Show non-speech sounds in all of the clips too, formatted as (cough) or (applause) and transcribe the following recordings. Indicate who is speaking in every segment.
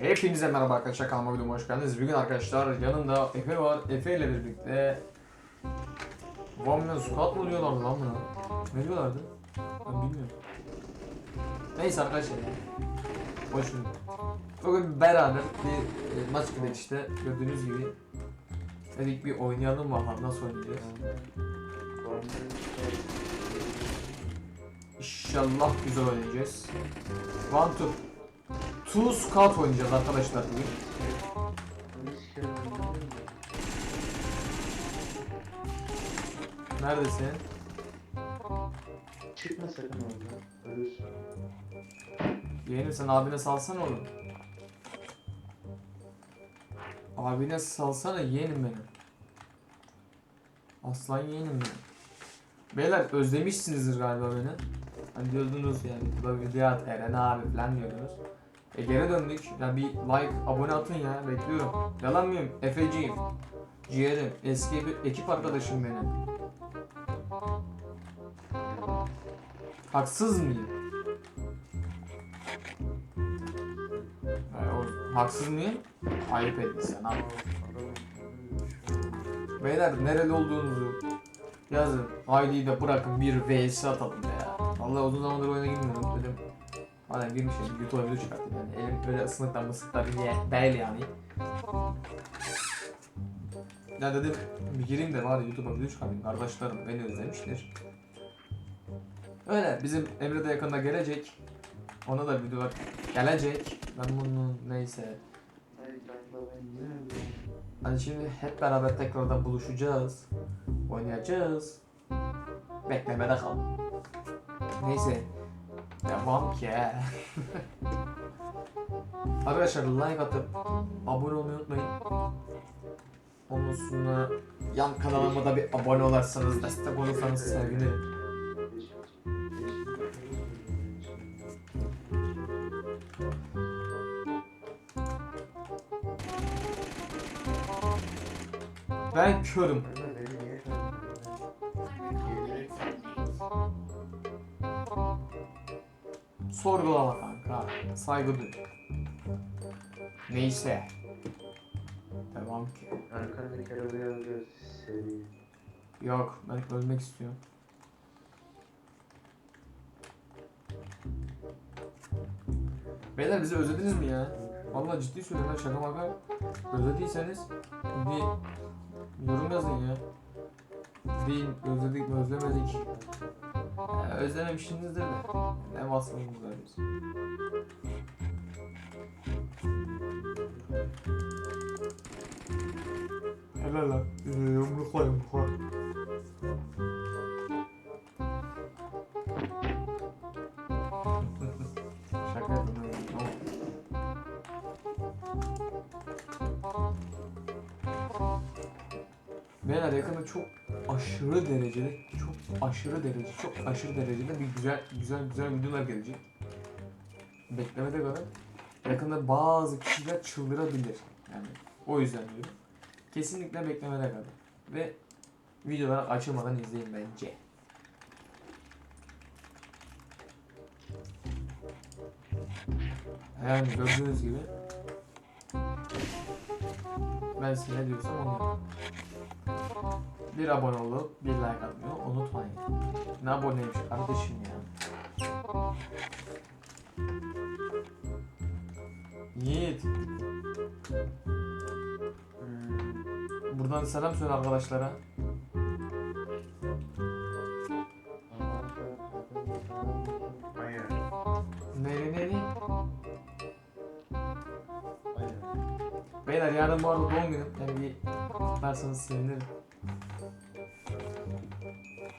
Speaker 1: Hepinize merhaba arkadaşlar kanalıma videoma hoş geldiniz. Bugün arkadaşlar yanımda Efe var. Efe ile birlikte One Man Squad mı diyorlardı lan buna? Ne diyorlardı? Ben bilmiyorum. Neyse arkadaşlar. Hoş bulduk. Bugün beraber bir e, maç girdik işte gördüğünüz gibi. Dedik bir oynayalım bakalım nasıl oynayacağız. İnşallah güzel oynayacağız. One two. Two Scout oynayacağız arkadaşlar bugün. Neredesin?
Speaker 2: Çıkma sakın oradan. Ölürsün.
Speaker 1: Yeğenim sen abine salsana oğlum. Abine salsana yeğenim benim. Aslan yeğenim benim. Beyler özlemişsinizdir galiba beni. Hani diyordunuz yani video at Eren abi falan diyordunuz. E geri döndük. Ya bir like, abone atın ya. Bekliyorum. Yalan mıyım? Efeciğim. Ciğerim. Eski bir ekip arkadaşım benim. Haksız mıyım? O- haksız mıyım? Ayıp ettin sen abi. Beyler nereli olduğunuzu yazın. ID'yi de bırakın bir vs atalım ya. Vallahi uzun zamandır oyuna girmiyorum dedim. Madem girmişim YouTube'a video çıkarttım yani. Elim böyle ısınıktan mısıktan diye değil yani. Ya dedim bir gireyim de var YouTube'a video çıkartayım. Kardeşlerim beni özlemiştir. Öyle bizim Emre de yakında gelecek. Ona da video gelecek. Ben bunu neyse. Hani şimdi hep beraber tekrardan buluşacağız. Oynayacağız. Beklemede kal. Neyse. Devam ki. (laughs) Arkadaşlar like atıp abone olmayı unutmayın. Ondan sonra yan kanalıma da bir abone olursanız, destek olursanız sevinirim. Ben körüm. Sorgulama kanka. Saygı duy. Neyse. Devam ki.
Speaker 2: Arkadaki arabayı alacağız. Seri.
Speaker 1: Yok ben ölmek istiyorum. Beyler bizi özlediniz mi ya? Vallahi ciddi söylüyorum şaka maka. Özlediyseniz bir yorum yazın ya. Deyin özledik mi özlemedik. Ya, özlememişsinizdir de. Ne var biz. Helal lan. Yumrukla yumrukla. Şaka. Tamam. Beyler yakında çok aşırı derecede, aşırı derece, çok aşırı derecede bir güzel güzel güzel videolar gelecek. Beklemede kalın. Yakında bazı kişiler çıldırabilir. Yani o yüzden diyorum. Kesinlikle beklemede kalın. Ve videoları açılmadan izleyin bence. Yani gördüğünüz gibi ben size ne diyorsam onu yapın. Bir abone olup bir like atmayı unutmayın. Ne aboneymiş kardeşim ya. Yiğit. Buradan selam söyle arkadaşlara. Neri neri? Beyler yarın bu arada doğum günüm. Yani bir kutlarsanız sevinirim.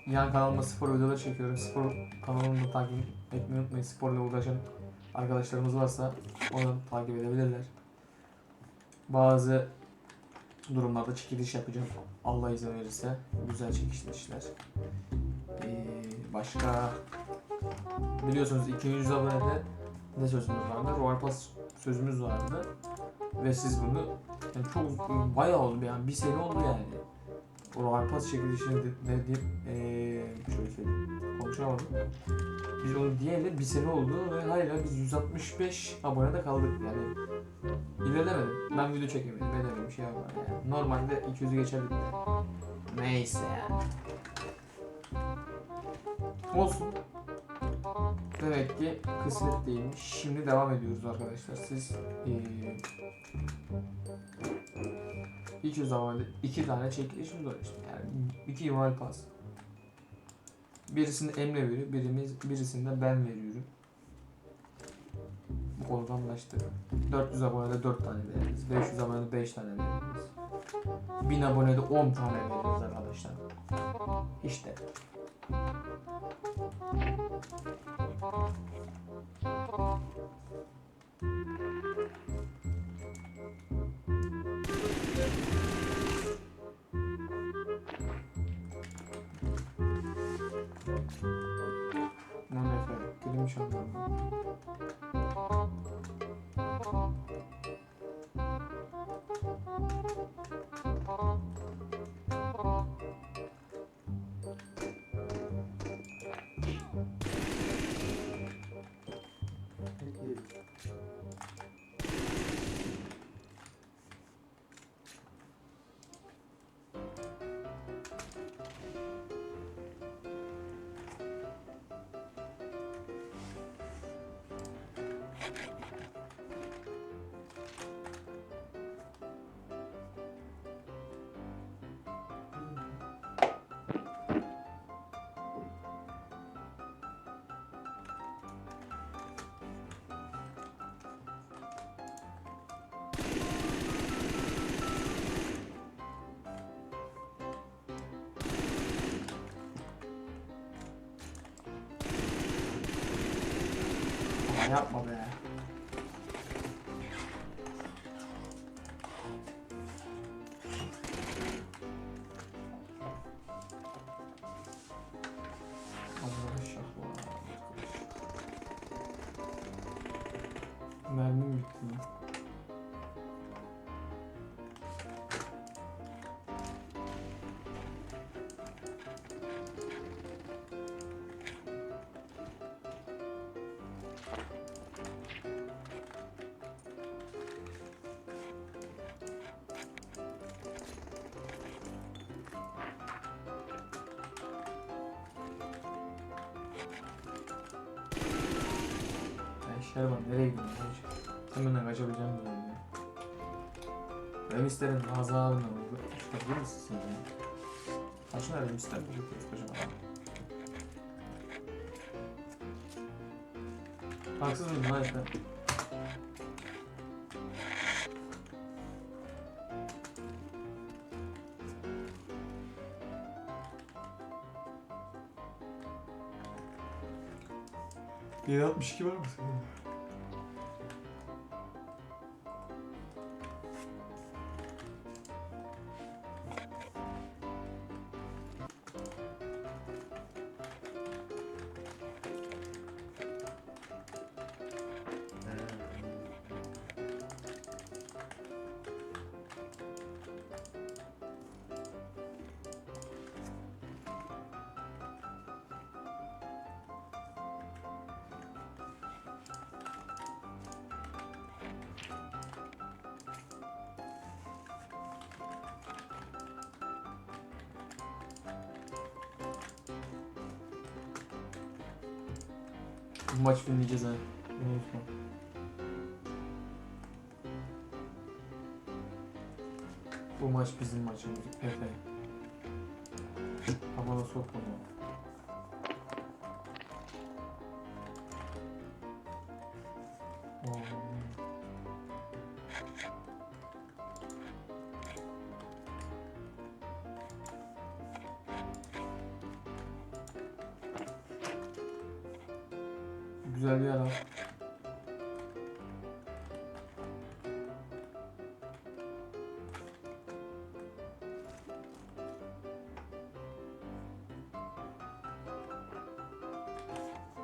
Speaker 1: Yan kanalıma spor videoları çekiyorum. Spor kanalımı da takip etmeyi unutmayın. Sporla uğraşan arkadaşlarımız varsa onu takip edebilirler. Bazı durumlarda çekiliş yapacağım. Allah izin verirse güzel çekilişler. Ee, başka biliyorsunuz 200 abonede ne sözümüz vardı? Royal Pass sözümüz vardı. Ve siz bunu yani çok bayağı oldu yani bir sene oldu yani. O Arpas çekilişini de, deyip eee şöyle söyleyeyim. Konuşamadım. Biz onu diyeli bir sene oldu ve hala biz 165 abonede kaldık yani. İlerlemedim. Ben video çekemedim. Edemedim şey yapmadım yani. Normalde 200'ü geçerdik de. Neyse yani. Olsun. Demek ki kısmet değilmiş. Şimdi devam ediyoruz arkadaşlar. Siz eee 200 abonede iki tane çekilişimiz var işte. Yani iki email pas. Birisini Emre veriyor, birimiz, birisini de ben veriyorum. Bu konuda anlaştık. 400 abonede 4 tane veririz. 500 abonede 5 tane veririz. 1000 abonede 10 tane veririz arkadaşlar. İşte. Aman efendim, dilim çalıyor. Yapma be. Mermim bitti. Şerban nereye gidiyorsun? Sen benden kaçabileceğim mi böyle? Ben isterim Nazlı abimle oldu. Çıkabilir misin sen ya? Kaç nerede ister mi? Kocaman. Haksız mıyım lan? Yedi altmış iki var mı senin? Bu maç dinleyeceğiz ha. Bu maç bizim maçımız. Efe. Havana sokma onu. Oo. Güzel bir yer al.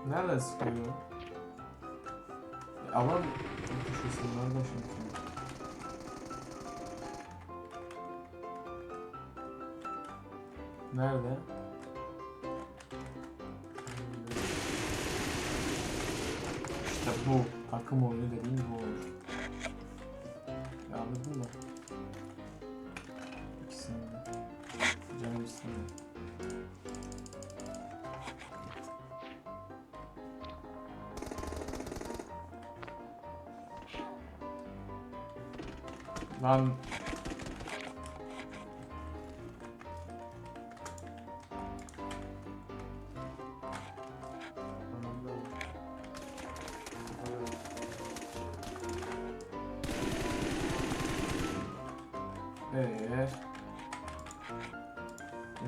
Speaker 1: Nerede sıkıyor? E, alan köşesi nerede şimdi? Nerede? İşte bu. Takım oyunu dediğim bu olur. Ya anladın mı? İkisini de. Canım istemiyor. Lan Ee,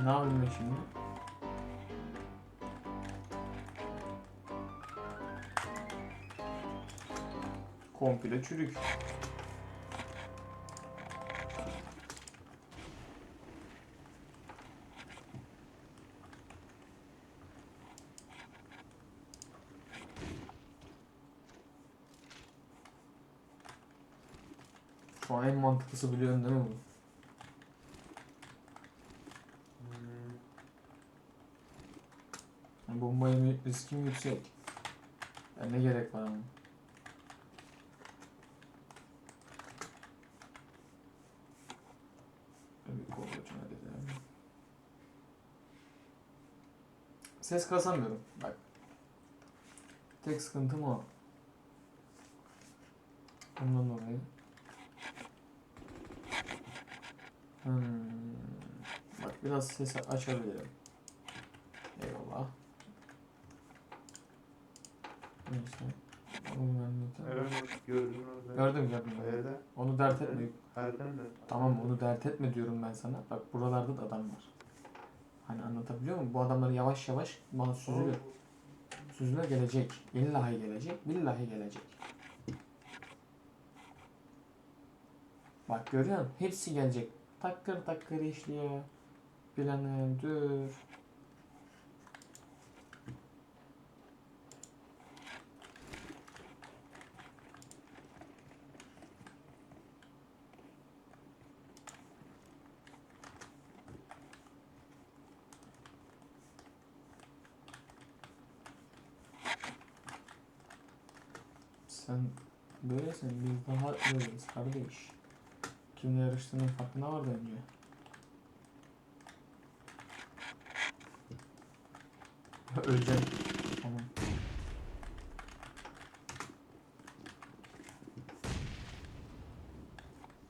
Speaker 1: ne yapayım şimdi? Komple çürük. Şu an en mantıklısı biliyorsun değil mi bu?
Speaker 2: Hmm.
Speaker 1: Yani bomba yeme riskim yüksek. Yani ne gerek var ama? Ses kasamıyorum. Bak. Tek sıkıntım o. Ondan dolayı. Hmm. Bak biraz sesi açabilirim. Eyvallah. Onu ben zaten-
Speaker 2: Evet, gördüm orada.
Speaker 1: Gördüm gördüm.
Speaker 2: Nerede?
Speaker 1: Onu dert etme.
Speaker 2: Nereden de?
Speaker 1: Tamam onu dert etme diyorum ben sana. Bak buralarda da adam var. Hani anlatabiliyor muyum? Bu adamlar yavaş yavaş bana süzülür. Süzülür gelecek. İllahi gelecek. Billahi gelecek. Bak görüyor musun? Hepsi gelecek. Takır takır işliyor. Planım dur. Sen böylesin biz daha böyleyiz kardeş. Kimle yarıştığının farkında var bence. Öleceğim. Tamam.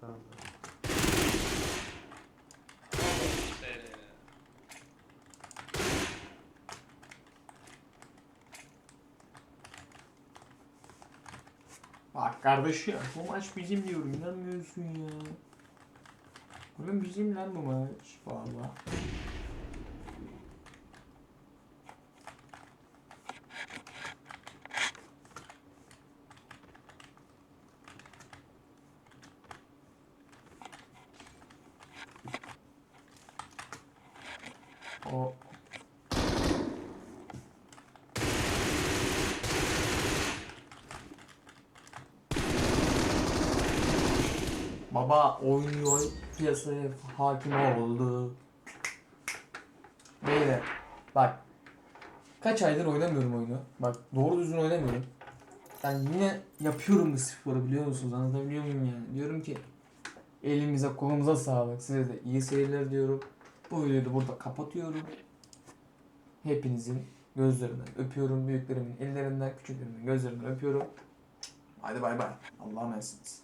Speaker 2: Tamam.
Speaker 1: Bak kardeşim bu maç bizim diyorum inanmıyorsun ya. Oğlum bizim lan bu maç. Valla. Baba oynuyor piyasaya hakim oldu. Beyler bak kaç aydır oynamıyorum oyunu. Bak doğru düzgün oynamıyorum. Ben yine yapıyorum bu sporu biliyor musunuz? Anlatabiliyor muyum yani? Diyorum ki elimize kolumuza sağlık. Size de iyi seyirler diyorum. Bu videoyu da burada kapatıyorum. Hepinizin gözlerinden öpüyorum. Büyüklerimin ellerinden, küçüklerimin gözlerinden öpüyorum. Hadi bay bay. Allah'a emanetsiniz.